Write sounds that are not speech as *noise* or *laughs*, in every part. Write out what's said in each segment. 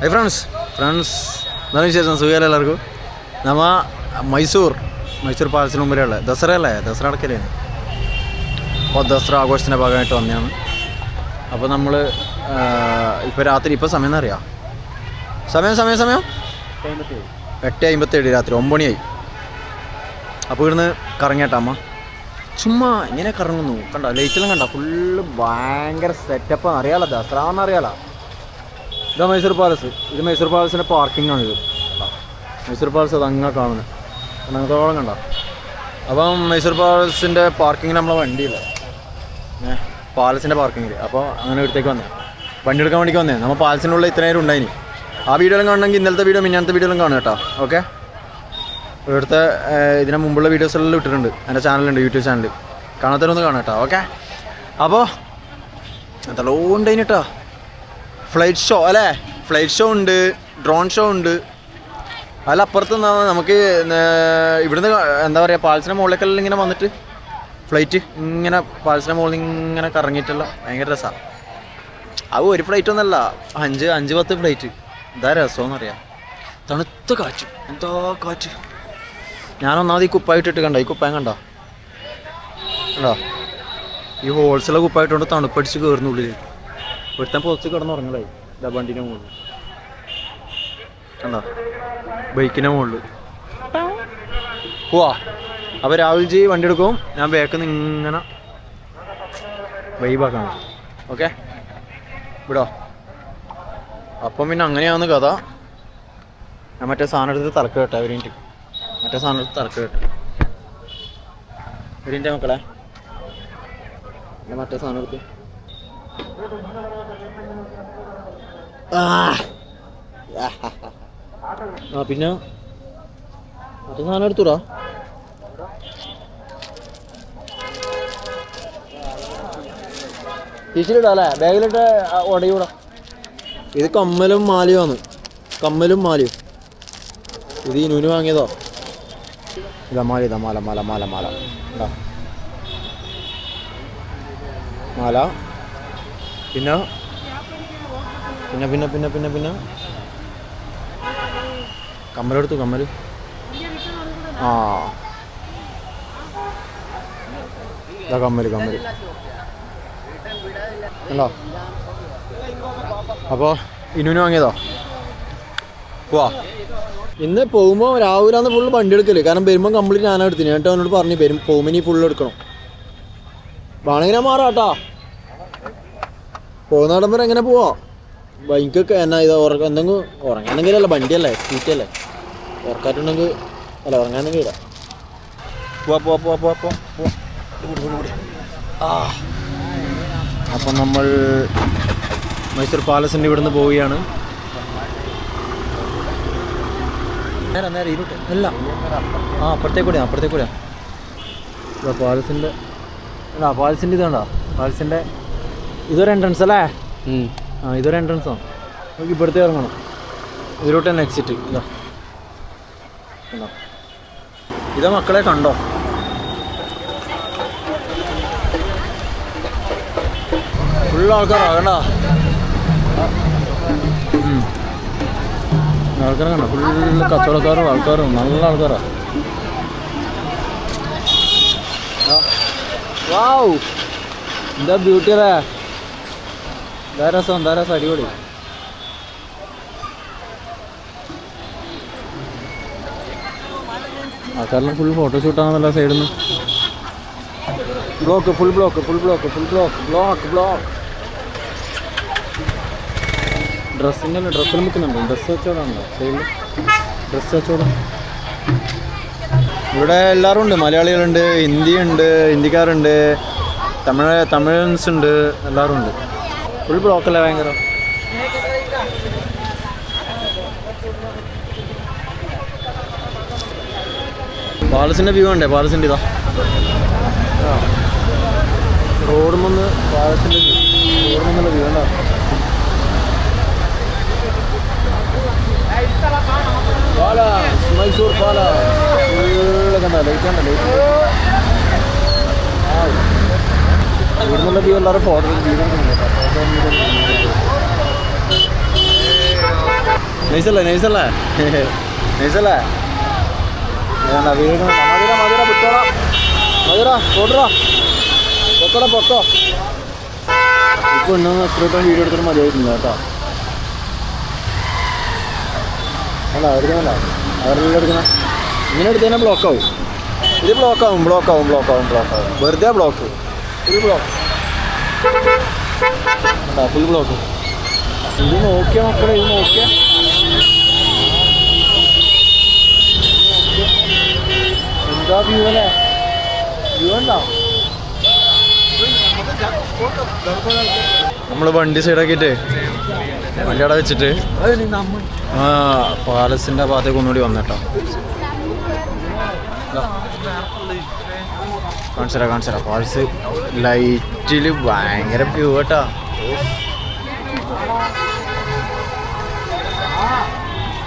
Hi friends friends എന്താണ് വിശേഷം സുഖമല്ല എല്ലാവർക്കും? നമ്മ മൈസൂർ മൈസൂർ പാലസിന് മുമ്പിലുള്ള ദസറ അല്ലേ? ദസറ അടക്കലാണ് അപ്പോൾ ദസറ ആഘോഷത്തിന്റെ ഭാഗമായിട്ട് വന്നതാണ്. അപ്പോൾ നമ്മൾ ഇപ്പോൾ രാത്രി ഇപ്പോൾ സമയം എന്നറിയാം സമയം സമയം സമയം? എട്ട് അമ്പത്തേഴ് രാത്രി ഒമ്പണിയായി. അപ്പോൾ ഇവിടുന്ന് കറങ്ങിയട്ടമ്മ ചുമ്മാ ഇങ്ങനെ കറങ്ങുന്നു. കണ്ട? ലൈറ്റെല്ലാം കണ്ട? ഫുള്ള് ഭയങ്കര സെറ്റപ്പാണ് അറിയാലോ? ദസറ എന്നറിയാലോ ഇതാ മൈസൂർ പാലസ്. ഇത് മൈസൂർ പാലസിന്റെ പാർക്കിംഗ് ആണ് ഇത്. കണ്ടോ? മൈസൂർ പാലസ് അത് അങ്ങനെ കാണുന്നത് അങ്ങനത്തോളം കണ്ട? അപ്പം മൈസൂർ പാലസിന്റെ പാർക്കിങ്ങിൽ നമ്മളെ വണ്ടിയില്ല ഏ പാലസിന്റെ പാർക്കിങ്ങിൽ അപ്പോൾ അങ്ങനെ ഇവിടത്തേക്ക് വന്നേ വണ്ടി എടുക്കാൻ വേണ്ടിക്ക് വന്നേ നമ്മൾ പാലസിനുള്ള ഇത്ര നേരം ഉണ്ടായിനി. ആ വീഡിയോ കാണണമെങ്കിൽ ഇന്നലത്തെ വീഡിയോ മിന്നാനത്തെ വീഡിയോ കാണും കേട്ടോ. ഓക്കെ? ഇവിടുത്തെ ഇതിനെ മുമ്പുള്ള വീഡിയോസ് എല്ലാം ഇട്ടിട്ടുണ്ട്. എന്റെ ചാനലുണ്ട് യൂട്യൂബ് ചാനൽ കാണാത്തവരൊന്ന് കാണാം കേട്ടോ. ഓക്കെ? അപ്പോൾ ഉണ്ടായിന് കേട്ടോ. ഫ്ലൈറ്റ് ഷോ അല്ലേ? ഫ്ലൈറ്റ് ഷോ ഉണ്ട് ഡ്രോൺ ഷോ ഉണ്ട്. അല്ല അപ്പുറത്ത് നിന്നാണ് നമുക്ക് ഇവിടുന്ന് എന്താ പറയുക പാലസിന്റെ മുകളിലേക്കെല്ലാം ഇങ്ങനെ വന്നിട്ട്? ഫ്ലൈറ്റ് ഇങ്ങനെ പാലസിന്റെ മുകളിൽ ഇങ്ങനെ കറങ്ങിയിട്ടുള്ള ഭയങ്കര രസമാണ് അത് ഒരു ഫ്ലൈറ്റ് ഒന്നല്ല അഞ്ച് അഞ്ച് പത്ത് ഫ്ലൈറ്റ് എന്താ രസമെന്ന് അറിയാം തണുത്ത കാറ്റ് എന്താ കാറ്റ്? ഞാനൊന്നാമത് ഈ കുപ്പായിട്ടിട്ട് കണ്ട? ഈ കുപ്പായം കണ്ടോ? കണ്ടോ? ഈ ഹോൾസെയിലെ കുപ്പായിട്ടുണ്ട് തണുപ്പടിച്ച് കയറുന്നുള്ളിൽ ഒരുത്തൻ പോസ്റ്റ് കിടന്നുറങ്ങലായി ഇതാ വണ്ടിന്റെ മുകളിൽ കണ്ടോ? ബൈക്കിന്റെ മുകളിൽ പോവാ. അപ്പോൾ രാഹുൽജി വണ്ടി എടുക്കും. ഞാൻ ബാക്കിൽ നിന്ന് ഇങ്ങനെ വൈബാക്കണം ഓക്കെ വിടോ. അപ്പം പിന്നെ അങ്ങനെയാന്ന് കഥ. ഞാൻ മറ്റേ സാധനം എടുത്ത് തറക്ക് കേട്ടെ ഒരു മറ്റേ സാധനം എടുത്ത് തറക്ക് കേട്ടെ. ഒരു മക്കളെ. മറ്റേ സാധനം എടുത്ത് ആ പിന്നെ? അത് സാധനം എടുത്തുടാ. ടീച്ചറിടാ അല്ലേ? ബാഗിലിട്ട് ഉടയൂടാ. ഇത് കമ്മലും മാലയുമാണ് കമ്മലും മാലിയും. ഇത് ഈ നൂന് വാങ്ങിയതോ? ഇതാ മാല ഇതാ മാല മാല മാല മാല. മാല. പിന്നെ പിന്നെ പിന്നെ പിന്നെ പിന്നെ പിന്നെ കമ്മലെടുത്തു കമ്മൽ ആ. ഇതാ കമ്മൽ കമ്മൽ ഉണ്ടോ അപ്പോൾ ഇനുവിന് വാങ്ങിയതോ? പോവാ. ഇന്ന് പോകുമ്പോൾ രാഹുലാന്ന് ഫുള്ള് വണ്ടി എടുക്കൽ. കാരണം വരുമ്പോൾ കംപ്ലീറ്റ് ഞാനാണ് എടുത്തിന്. എന്നിട്ട് അവനോട് പറഞ്ഞു വരും പോകുമ്പോൾ ഇനി ഫുള്ള് എടുക്കണം. വേണമെങ്കിൽ ഞാൻ മാറാം പോകുന്നിടം വരെ എങ്ങനെ പോവാ? ബൈക്കൊക്കെ എന്നാ ഇത് ഉറക്കം എന്തെങ്കിലും ഉറങ്ങാനെങ്കിലല്ല വണ്ടിയല്ലേ സ്കൂട്ടി അല്ലേ ഉറക്കാറ്റുണ്ടെങ്കിൽ അല്ല ഉറങ്ങാനെങ്കിൽ ഇടാം. പോവാ പോവാ പോവാ പോവാ പോവാ. ആ. അപ്പം നമ്മൾ മൈസൂർ പാലസിന്റെ ഇവിടുന്ന് പോവുകയാണ്. നേരം നേരം ഇരുട്ട് അല്ല. ആ അപ്പുറത്തേക്ക് കൂടിയാ അപ്പുറത്തേക്ക് കൂടിയാ ഇതാ പാലസിന്റെ ആ പാലസിന്റെ ഇതുണ്ടോ. പാലസിന്റെ ഇതൊരു എൻട്രൻസ് അല്ലേ? ആ ഇതൊരു എൻട്രൻസ് ആണ് നമുക്ക് ഇപ്പോഴത്തെ ഇറങ്ങണം. ഇതിലോട്ട് തന്നെ എക്സിറ്റ് ഇതാ. ഇതാ. മക്കളെ കണ്ടോ? ഫുള്ള് ആൾക്കാരാ കണ്ടോ ഉം. ആൾക്കാരെ കണ്ടോ? ഫുള്ള് കച്ചവടക്കാരും ആൾക്കാരും. നല്ല ആൾക്കാരാ. വാവ് എന്താ ബ്യൂട്ടി അല്ലേ? ധാരാസം എന്താ രസം? അടിപൊളി. ആൾക്കാരെല്ലാം ഫുൾ ഫോട്ടോഷൂട്ടാണെന്നല്ല സൈഡിൽ നിന്ന് block full block full block full block block block ഡ്രസ്സിന്റെ ഡ്രസ്സിൽ നിൽക്കുന്നുണ്ടോ ഡ്രസ്സ് വെച്ചോടാണല്ലോ സൈഡിൽ ഡ്രസ്സ് വെച്ചോടാ ഇവിടെ എല്ലാവരും ഉണ്ട്. മലയാളികളുണ്ട് ഹിന്ദിയുണ്ട് ഹിന്ദിക്കാരുണ്ട് തമിഴ് തമിഴൻസ് ഉണ്ട് എല്ലാവരും ഉണ്ട്. ഫുൾ ബ്ലോക്കല്ലേ ഭയങ്കര? പാലസിന്റെ വ്യൂ ഉണ്ടേ പാലസിന്റെ ഇതാ. റോഡ് മുന്ന് പാലസിന്റെ റോഡ് മുന്നുള്ള വ്യൂ ഉണ്ടോ മൈസൂർ പാലാസ് കണ്ട? ലൈറ്റ് കണ്ട? ലൈറ്റ് ഇവിടുന്നുള്ള നിന്നുള്ള വ്യൂ എല്ലാവരും ഫോട്ടോ നൈസല്ലേ നൈസല്ലേ? നൈസല്ലേ? വേണ്ട വീട് മധുര മധുര വിട്ടോടാ മധുര പോട്ടറാ പൊക്കടാ പൊക്കോ. ഇപ്പൊ ഉണ്ടെന്ന് എത്ര വീഡിയോ എടുത്തിട്ട് മതിയായിട്ടില്ല കേട്ടോ. അല്ല എടുക്കണല്ല അവരെല്ലാം എടുക്കണ. ഇങ്ങനെ എടുത്തു കഴിഞ്ഞാൽ ബ്ലോക്ക് ആവും. ഇത് ബ്ലോക്ക് ആവും ബ്ലോക്ക് ആവും ബ്ലോക്ക് ആവും വെറുതെ ബ്ലോക്ക് ഇത് ബ്ലോക്ക് ഫുൾ ബ്ലോക്ക് ഇത് നോക്കിയ മക്കളെ ഇത് നോക്കിയ. എന്താ വ്യൂ അല്ലേ? വ്യൂ എന്താ നമ്മൾ വണ്ടി സൈഡാക്കിയിട്ട് വണ്ടി അവിടെ വെച്ചിട്ട് ആ പാലസിന്റെ ഭാഗത്തേക്ക് ഒന്നുകൂടി വന്നേട്ടോ. കാണിച്ചരാ കാണിച്ചാ പാലസ് ലൈറ്റിൽ ഭയങ്കര വ്യൂ കേട്ടോ.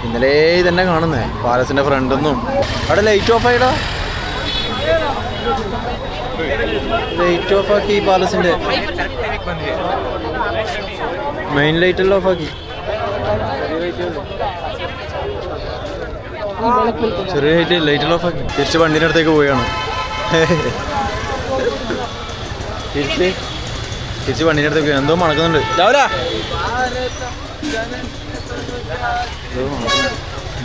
ഇന്നലെ തന്നെ കാണുന്നേ. പാലസിന്റെ ഫ്രണ്ടൊന്നും അവിടെ ലൈറ്റ് ഓഫ് ആയിടാ. ലൈറ്റ് ഓഫ് ആക്കി പാലസിന്റെ മെയിൻ ലൈറ്റ് എല്ലാം ഓഫ് ആക്കി. ചെറിയ ലൈറ്റ് ലൈറ്റ് എല്ലാം ഓഫ് ആക്കി. തിരിച്ച് വണ്ടിന്റെ അടുത്തേക്ക് പോവുകയാണ്. *laughs* തിരിച്ച്. തിരിച്ച് വണ്ടിന്റെ എന്തോ മണക്കുന്നുണ്ട്. രാവിലെ.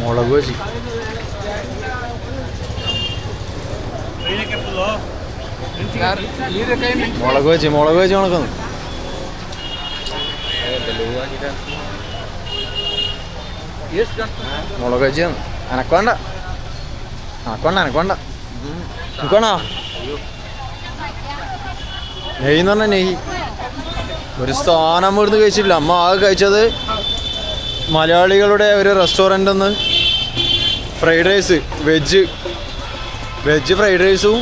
മുളക് വെച്ച് മുളക് വെച്ച് മുളക് വെച്ച് മണക്കുന്നു. മുളക് വെച്ച് അനക്കോണ്ട അനക്കോണ്ട അനക്കോണ്ട നിക്കോണോ? നെയ്യ് എന്ന് പറഞ്ഞാൽ നെയ്യ്. ഒരു സ്ഥാനം ഇവിടുന്ന് കഴിച്ചില്ല അമ്മ ആകെ കഴിച്ചത് മലയാളികളുടെ ഒരു റെസ്റ്റോറന്റ് ഒന്ന് fried rice veg veg fried റൈസും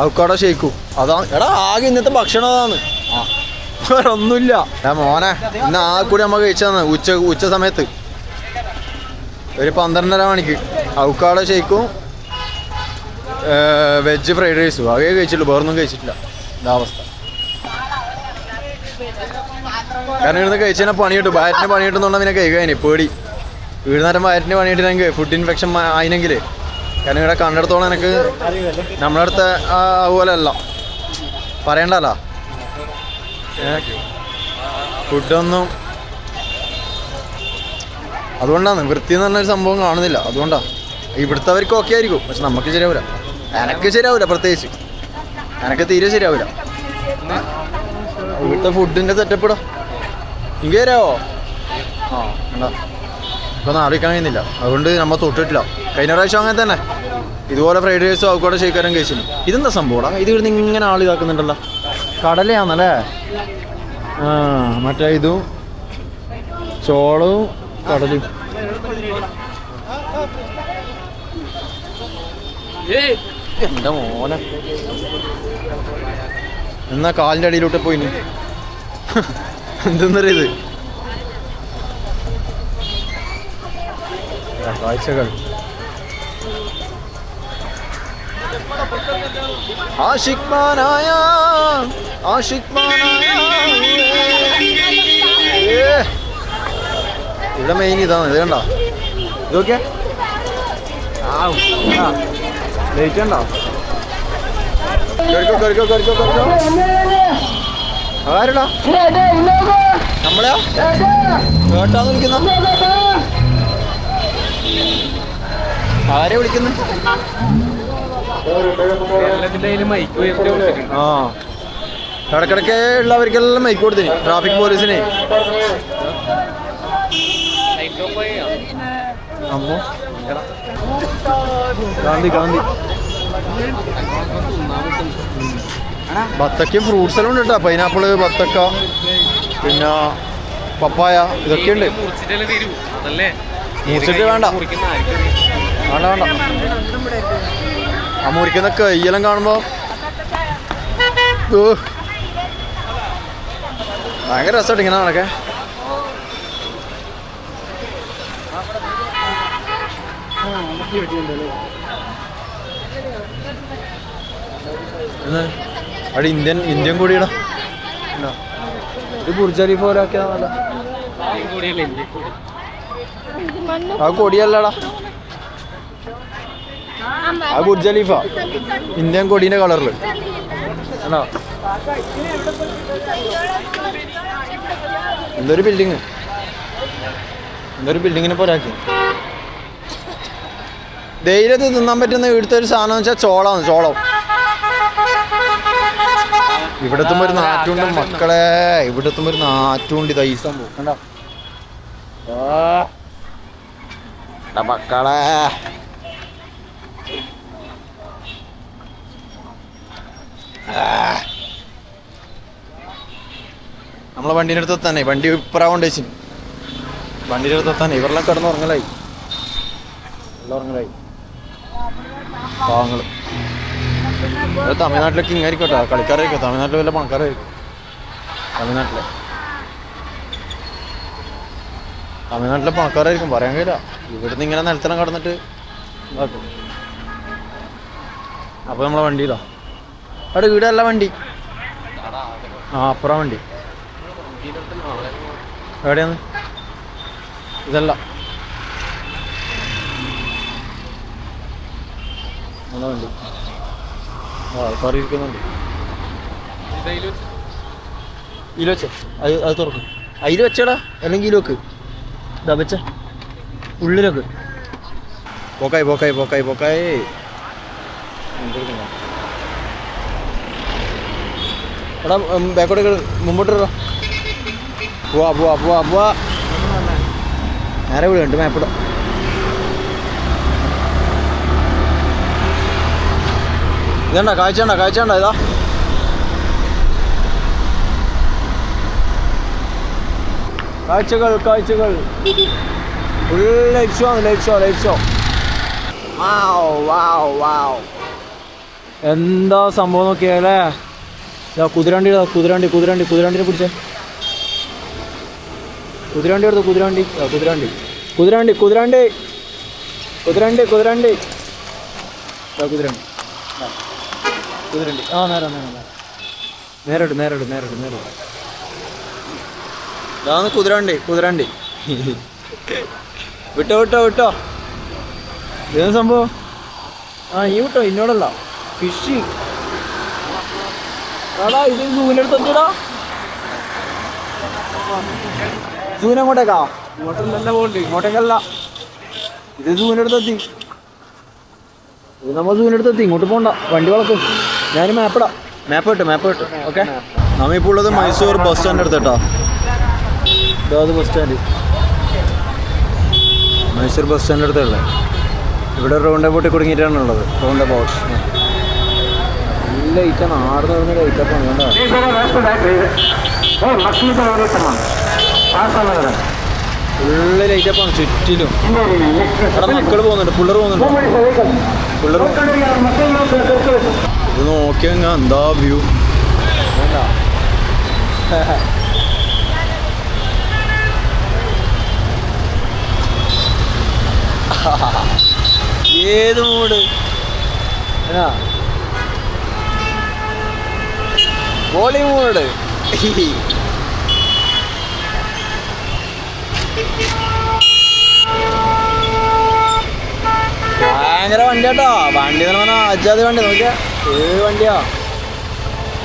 അവക്കാടോ ഷേക്കും അതാണ് എടാ ആകെ ഇന്നത്തെ ഭക്ഷണം അതാണ്. ഒന്നുമില്ല. ഞാൻ മോനെ ഇന്ന് ആ കൂടി നമ്മൾ കഴിച്ചതാണ് ഉച്ച ഉച്ച സമയത്ത്. ഒരു പന്ത്രണ്ടര മണിക്ക്. അവക്കാടോ ഷേക്കും വെജ് ഫ്രൈഡ് റൈസും ആകെ കഴിച്ചിട്ടുള്ളൂ. വേറൊന്നും കഴിച്ചിട്ടില്ല. അവസ്ഥ കാരണം ഇവിടുന്ന് കഴിച്ചാൽ പണി കിട്ടും വയറ്റിന് പണി പിന്നെ കഴിക്കാൻ പേടി. വീടുന്നേരം വയറ്റിന് പണി ഫുഡ് ഇൻഫെക്ഷൻ ആയിനെങ്കിൽ കാരണം ഇവിടെ കണ്ടെടുത്തോളം എനിക്ക് നമ്മുടെ അടുത്ത അതുപോലെ അല്ല പറയണ്ടല്ലോ. ഫുഡൊന്നും. അതുകൊണ്ടാണ് വൃത്തി എന്ന് പറഞ്ഞൊരു സംഭവം കാണുന്നില്ല. അതുകൊണ്ടാണ് ഇവിടുത്തെ അവർക്ക് ഓക്കെ ആയിരിക്കും. പക്ഷെ നമുക്ക് ശരിയാവില്ല എനക്ക് ശരിയാവില്ല പ്രത്യേകിച്ച്. എനക്ക് തീരെ ശരിയാവില്ല ഇവിടുത്തെ ഫുഡിന്റെ സെറ്റപ്പ് ഇടാ. ഇങ്ങനെ വരാവോ? ആ എന്താ ഇപ്പം ആലോചിക്കാൻ കഴിയുന്നില്ല. അതുകൊണ്ട് നമ്മ തൊട്ടിട്ടില്ല. കഴിഞ്ഞ പ്രാവശ്യം അങ്ങനെ തന്നെ. ഇതുപോലെ ഫ്രൈഡ് റൈസും അവക്കോടെ ഷേക്കാരും കഴിച്ചു ഇതെന്താ സംഭവം ഇത് ഇവിടുന്ന് ഇങ്ങനെ ആൾ ഇതാക്കുന്നുണ്ടല്ലോ. കടലയാണല്ലേ ആ മറ്റേ ഇതും ചോളവും കടലും എന്റെ മോനെ? എന്നാ കാലിന്റെ അടിയിലോട്ട് പോയി എന്തെന്നറിയത് കാഴ്ചകൾ. ആഷിക്മാനായ ആഷിക്മാനായ ഇവിടെ മെയിൻ ഇതാണ് ഇത് കണ്ടോ? ഇതൊക്കെ ലേറ്റ് ഉണ്ടോ കയറിക്കോ കയറിക്കോ കയറിക്കോ കയറിക്കോ ആരടാ നമ്മളെയോ? കേട്ടാന്ന് വിളിക്കുന്ന? ആരെ വിളിക്കുന്നു? ആ. ഇടക്കിടക്ക് ഉള്ളവർക്കെല്ലാം മൈക്ക് കൊടുത്തിന്. ട്രാഫിക് പോലീസിനെ അമ്മോ ഗാന്ധി ഗാന്ധി. ബത്തക്കയും ഫ്രൂട്ട്സ് എല്ലാം ഉണ്ട് കേട്ടോ പൈനാപ്പിൾ ബത്തക്ക പിന്നെ പപ്പായ ഇതൊക്കെ ഉണ്ട്. മുറിച്ചിട്ട് വേണ്ട. വേണ്ട വേണ്ട. ആ മുറിക്കുന്ന കയ്യെല്ലാം കാണുമ്പോ. ഭയങ്കര രസമായിട്ട് ഇങ്ങനെ നടക്കേ. അവിടെ ഇന്ത്യൻ ഇന്ത്യൻ കൂടിയിടാ. ഇത് ബുർജ് ഖലീഫ പോലെ ആ കൊടിയല്ലടാ. ആ ബുർജ് ഖലീഫ. ഇന്ത്യൻ കൊടീന്റെ കളറിൽ ആണോ? എന്തൊരു ബിൽഡിങ് എന്തൊരു ബിൽഡിങ്ങിനെ പോലെ ആക്കി? ധൈര്യത്തിൽ തിന്നാൻ പറ്റുന്ന ഇവിടുത്തെ ഒരു സാധനം വെച്ചാൽ ചോളമാണ് ചോളം. ഇവിടത്തും ഒരു നാറ്റുണ്ട് മക്കളെ. ഇവിടത്തും ഒരു നാറ്റുണ്ട് ഇതാ മക്കളെ. നമ്മളെ വണ്ടീന്റെ അടുത്ത് തന്നെ വണ്ടി ഇപ്പറാവണ്ട് വെച്ചു വണ്ടീന്റെ അടുത്ത് തന്നെ ഇവരെല്ലാം കിടന്ന് ഉറങ്ങലായി. എല്ലാം ഉറങ്ങലായി. പാവങ്ങൾ. ഇവിടെ തമിഴ്നാട്ടിലൊക്കെ ഇങ്ങായിരിക്കട്ടോ. കളിക്കാരായിരിക്കും? തമിഴ്നാട്ടിൽ വല്ല പണക്കാരായിരിക്കും. തമിഴ്നാട്ടിലെ. തമിഴ്നാട്ടിലെ പണക്കാരായിരിക്കും. പറയാൻ കഴിയില്ല. ഇവിടുന്ന് ഇങ്ങനെ നിലത്തണം കടന്നിട്ട് ഇതാക്കും. അപ്പോൾ നമ്മളെ വണ്ടിയിലോ? അവിടെ വീടല്ല വണ്ടി. ആ അപ്പുറം വണ്ടി. എവിടെയാണ് ഇതല്ല. നല്ല വണ്ടി ആൾക്കാർ ഇരിക്കുന്നുണ്ട് അത് അത് തുറക്കും. അതിൽ വെച്ചടാ. അല്ലെങ്കിൽ ഇതിൽ വെക്ക് ഇതാ വെച്ച. ഉള്ളിലൊക്കെ. പോക്കായി പോക്കായി പോക്കായി പോക്കായി. എടാ ബാക്കോട്ട്. മുമ്പോട്ട് പോവാ പോവാ പോവാ പോവാ. നേരെ വീടുണ്ട് മാപ്പിടാം ഇതണ്ട കാഴ്ചണ്ട കാഴ്ചണ്ട ഇതാ. കാഴ്ചകൾ കാഴ്ചകൾ. ഫുൾ ലൈറ്റ് ഷോ ആണ് light show light show wow wow wow എന്താ സംഭവം നോക്കിയാലേ ഇതാ കുതിരണ്ടി കുതിരണ്ടി കുതിരണ്ടി കുതിരണ്ടിനെ പിടിച്ചേ. കുതിരണ്ടി എടുത്തു കുതിരണ്ടി കുതിരണ്ടി കുതിരണ്ടി കുതിരണ്ടി കുതിരണ്ടി കുതിരണ്ടി കുതിരണ്ടി ആ. കുതിരണ്ടി ആ നേരെ നേരെ നേരെ. നേരോട്ട് നേരോട്ട് നേരോട്ട് നേരിട്ട് ഇതാണ് കുതിരണ്ടി കുതിരണ്ടി. *laughs* വിട്ടോ വിട്ടോ വിട്ടോ. ഇതെന്ന് സംഭവം? ആ ഈ വിട്ടോ ഇന്നോടല്ല. ഫിഷ്. ആടാ ഇത് സൂവിനടുത്ത് എത്തിടാ സൂന അങ്ങോട്ടേക്കാ? ഇങ്ങോട്ടല്ല പോകണ്ട ഇങ്ങോട്ടേക്കല്ല. ഇത് എത്തി ഇത് നമ്മൾ എത്തി ഇങ്ങോട്ട് പോകണ്ട വണ്ടി വളക്കും. ഞാൻ മാപ്പിടാം. മാപ്പ് കിട്ടും മാപ്പ് കിട്ടും ഓക്കെ? നമ്മളിപ്പോൾ ഉള്ളത് മൈസൂർ ബസ് സ്റ്റാൻഡ് അടുത്തേട്ടാ? ഇതാത് bus stand. Mysore bus stand അടുത്തുള്ള ഇവിടെ റൗണ്ട് ബോട്ടിൽ കുടുങ്ങിയിട്ടാണ് ഉള്ളത്. Round boat. നല്ല ഐറ്റം ആടുന്ന് വരുന്ന ഐറ്റപ്പാണ് കണ്ടോ? ഫുള്ള് ലൈറ്റപ്പാണ് ചുറ്റിലും. അവിടെ മക്കൾ പോകുന്നുണ്ട്. പിള്ളേർ പോകുന്നുണ്ട്. പിള്ളേർ ഇത് നോക്കിയാ എന്താ വ്യൂ ഏത് മൂട്? ബോളിവുഡ് *laughs* ഭയങ്കര വണ്ടിയാട്ടോ. വണ്ടി എന്ന് പറഞ്ഞാൽ അജാതി വണ്ടി. നോക്കിയാ. ഏത് വണ്ടിയാ?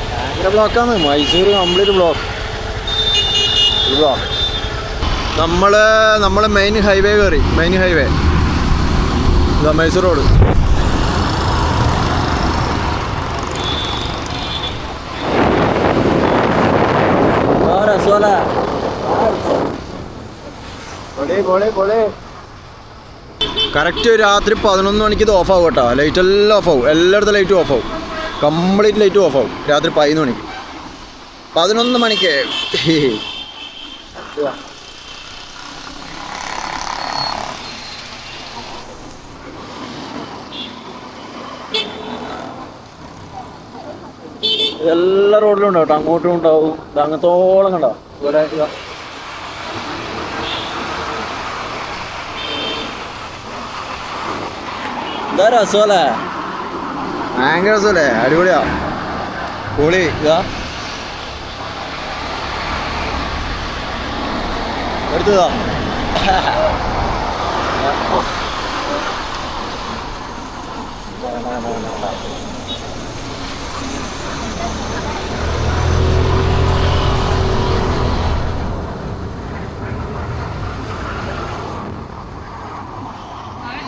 ഭയങ്കര ബ്ലോക്കാണ് മൈസൂർ കംപ്ലീറ്റ് ബ്ലോക്ക് ബ്ലോക്ക് നമ്മൾ നമ്മളെ മെയിൻ ഹൈവേ കയറി മെയിൻ ഹൈവേ ഇതാ മൈസൂർ റോഡ് രസമല്ല? കറക്റ്റ് രാത്രി പതിനൊന്ന് മണിക്ക് ഇത് ഓഫ് ആവും കേട്ടോ. ലൈറ്റ് എല്ലാം ഓഫ് ആവും. എല്ലായിടത്തും ലൈറ്റും ഓഫ് ആവും. കംപ്ലീറ്റ് ലൈറ്റും ഓഫ് ആവും. രാത്രി പതിനൊന്ന് മണിക്ക്. പതിനൊന്ന് മണിക്ക്. എല്ലാ റോഡിലും ഉണ്ടാവും കേട്ടോ. അങ്ങോട്ടും ഉണ്ടാവും. അങ്ങനത്തോളം കണ്ടോ. ഇവിടെ എന്താ രസമല്ലേ? ഭയങ്കര രസമല്ലേ? അടിപൊളിയാ. പൊളി. ഇതാ. എടുത്തതാ. *laughs*